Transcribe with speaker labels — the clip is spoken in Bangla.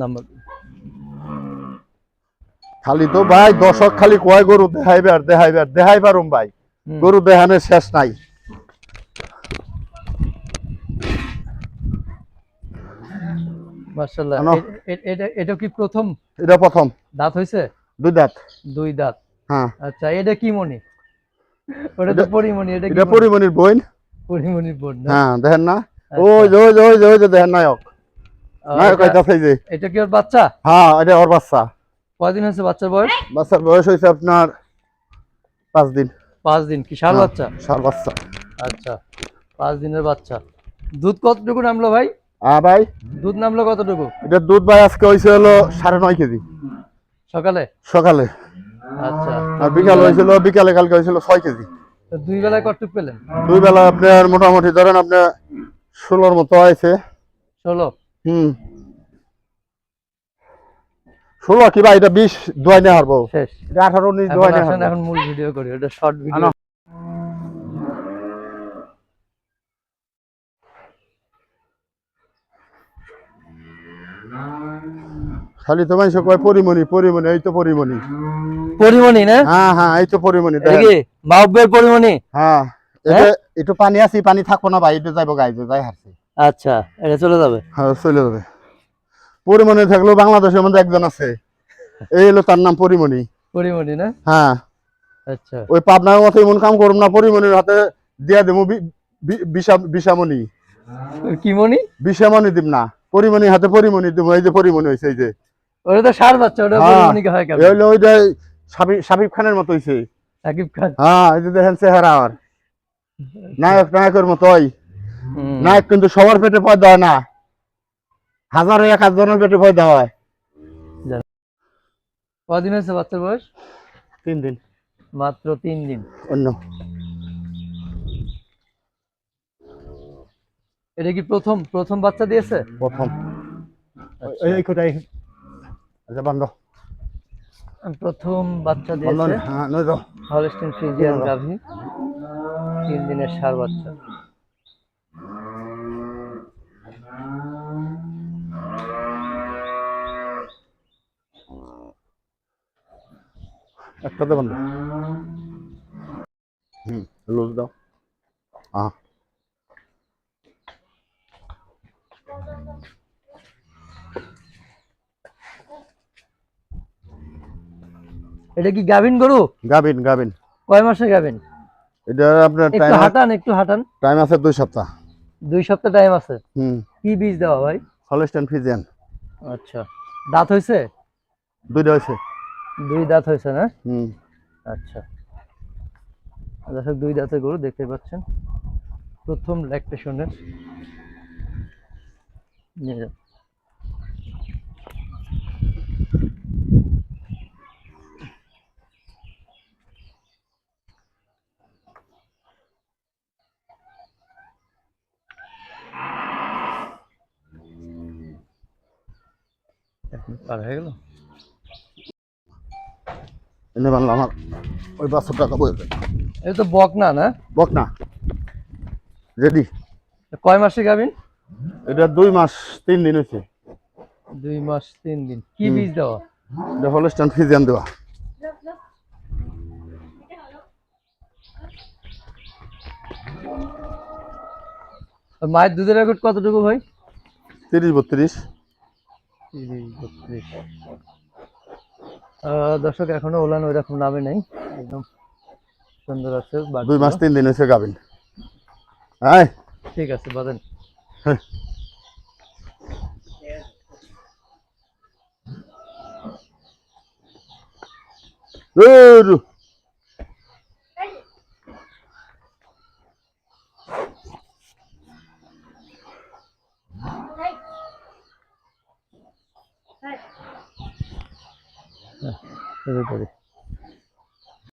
Speaker 1: নাম্বার।
Speaker 2: খালি তো ভাই দর্শক খালি কয় গরু দেখাইবার দেখাইবার দেখাই পারুম ভাই। গরু দেখানোর শেষ নাই।
Speaker 1: মার্শাল্লাহ এটা এটা কি প্রথম?
Speaker 2: এটা প্রথম।
Speaker 1: দাঁত
Speaker 2: দুই দাঁত।
Speaker 1: দুই দাঁত।
Speaker 2: হ্যাঁ।
Speaker 1: আচ্ছা এটা কি মনি ওটা তো
Speaker 2: এটা
Speaker 1: এটা
Speaker 2: হ্যাঁ দেখেন না।
Speaker 1: আচ্ছা।
Speaker 2: ওই ওই ওই দেখেন নায়ক।
Speaker 1: এটা- কি ওর বাচ্চা?
Speaker 2: হ্যাঁ এটা ওর বাচ্চা।
Speaker 1: কয়দিন হয়েছে বাচ্চার বয়স?
Speaker 2: বাচ্চার বয়স হয়েছে আপনার পাঁচ দিন।
Speaker 1: পাঁচ দিন কি
Speaker 2: হ্যাঁ,
Speaker 1: বাচ্চা?
Speaker 2: বাচ্চা।
Speaker 1: আচ্ছা পাঁচ দিনের বাচ্চা। দুধ কতটুকু নামলো ভাই?
Speaker 2: হ্যাঁ ভাই।
Speaker 1: দুধ নামলো কতটুকু?
Speaker 2: এটা দুধ ভাই আজকে হয়েছে হলো সাড়ে নয় কেজি।
Speaker 1: সকালে?
Speaker 2: সকালে।
Speaker 1: আচ্ছা।
Speaker 2: আর বিকাল হয়েছিল বিকালে কালকে হয়েছিল ছয় কেজি।
Speaker 1: দুই বেলায় কতটুকু পেলেন?
Speaker 2: দুই বেলা আপনার মোটামুটি ধরেন আপনার ষোলোর মতো হয়েছে।
Speaker 1: ষোলো?
Speaker 2: হুম। ষোলো কি ভাই এটা বিশ দোয়াই নিয়ে হারবো
Speaker 1: শেষ।
Speaker 2: এটা আঠারো উনিশ দোয়াই নিয়ে
Speaker 1: আসেন
Speaker 2: হারবো
Speaker 1: এখন মূল ভিডিও করি ওটা শর্ট ভিডিও
Speaker 2: খালি তো মানুষ কয় পরিমণি পরিমণি এই তো পরিমণি।
Speaker 1: পরিমণি না?
Speaker 2: হ্যাঁ হ্যাঁ এই তো পরিমণি
Speaker 1: এটা। কি মাহবের পরিমণি?
Speaker 2: হ্যাঁ এটা একটু পানি আছে পানি থাকব না ভাই এটা যাইবো গাইবে যাই হারছে।
Speaker 1: আচ্ছা এটা চলে যাবে?
Speaker 2: হ্যাঁ চলে যাবে। পরিমণি থাকলেও বাংলাদেশের মধ্যে একজন আছে। এই হলো তার নাম পরিমণি।
Speaker 1: পরিমণি না?
Speaker 2: হ্যাঁ।
Speaker 1: আচ্ছা।
Speaker 2: ওই পাবনার মতো এমন কাম করুম না পরিমণির হাতে দিয়া দেবো বিষামণি
Speaker 1: কি মণি?
Speaker 2: বিষামণি দিব না। পরিমণির হাতে পরিমণি দিব এই যে পরিমণি হয়েছে এই যে।
Speaker 1: ওটা তো ষাঁড় বাচ্চা ওটা
Speaker 2: হ্যাঁ।
Speaker 1: পরিমণিকে হয় কেমন?
Speaker 2: এই হলো ওই যে সাবিব খানের মতো হয়েছে
Speaker 1: সাকিব খান?
Speaker 2: হ্যাঁ এই যে দেখেন চেহারা আর। নায়ক নায়কের মতো নায়ক কিন্তু সবার পেটে পয়দা হয় না। হাজারে এক হাজারের পেটে পয়দা হয়
Speaker 1: কদিন হয়েছে বাচ্চার বয়স?
Speaker 2: তিন দিন।
Speaker 1: মাত্র তিন দিন।
Speaker 2: অন্য।
Speaker 1: এটা কি প্রথম প্রথম বাচ্চা দিয়েছে?
Speaker 2: প্রথম।
Speaker 1: আচ্ছা।
Speaker 2: এই কোথায়? আচ্ছা বন্ধ।
Speaker 1: প্রথম বাচ্চা দিয়েছে।
Speaker 2: হ্যাঁ
Speaker 1: হলস্টিন ফ্রিজিয়ান। গাভী। তিন দিনের সার বাচ্চা।
Speaker 2: একটাতে বন্ধ। হুম লুজ দাও। হ্যাঁ
Speaker 1: এটা কি গাভিন গরু?
Speaker 2: গাবিন গাবিন
Speaker 1: কয় মাসে গাভিন?
Speaker 2: এটা আপনার
Speaker 1: একটু
Speaker 2: টাইম
Speaker 1: হাঁটান একটু হাঁটান।
Speaker 2: টাইম আছে দুই সপ্তাহ।
Speaker 1: দুই সপ্তাহ টাইম আছে?
Speaker 2: হুম।
Speaker 1: কি বীজ দেওয়া ভাই?
Speaker 2: Holstein Friesian.
Speaker 1: আচ্ছা। দাঁত হয়েছে?
Speaker 2: দুইটা হয়েছে।
Speaker 1: দুই দাঁত হয়েছে না?
Speaker 2: হুম।
Speaker 1: আচ্ছা। দর্শক দুই দাঁতের গরু দেখতে পাচ্ছেন। প্রথম ল্যাকটেশনের নিয়ে যান। পার হয়ে গেল?
Speaker 2: এনে বানলাম আমার। ওই পাঁচশো টাকা
Speaker 1: এটা তো বক না? না
Speaker 2: বক না রেডি।
Speaker 1: কয় মাসে গাভিন
Speaker 2: এটা দুই মাস তিন দিন হয়েছে।
Speaker 1: দুই মাস তিন দিন। কি বীজ দেওয়া?
Speaker 2: এটা হলস্টেন ফিজিয়ান দেওয়া।
Speaker 1: মায়ের দুধের রেকর্ড কতটুকু ভাই?
Speaker 2: তিরিশ বত্রিশ।
Speaker 1: তিরিশ বত্রিশ। দর্শক এখনও ওলান ওই রকম নামে নাই। একদম সুন্দর আছে
Speaker 2: দুই মাস তিন দিন হয়েছে গাবেন। হ্যাঁ
Speaker 1: ঠিক আছে বাদেন
Speaker 2: হ্যাঁ।
Speaker 1: শুরু করি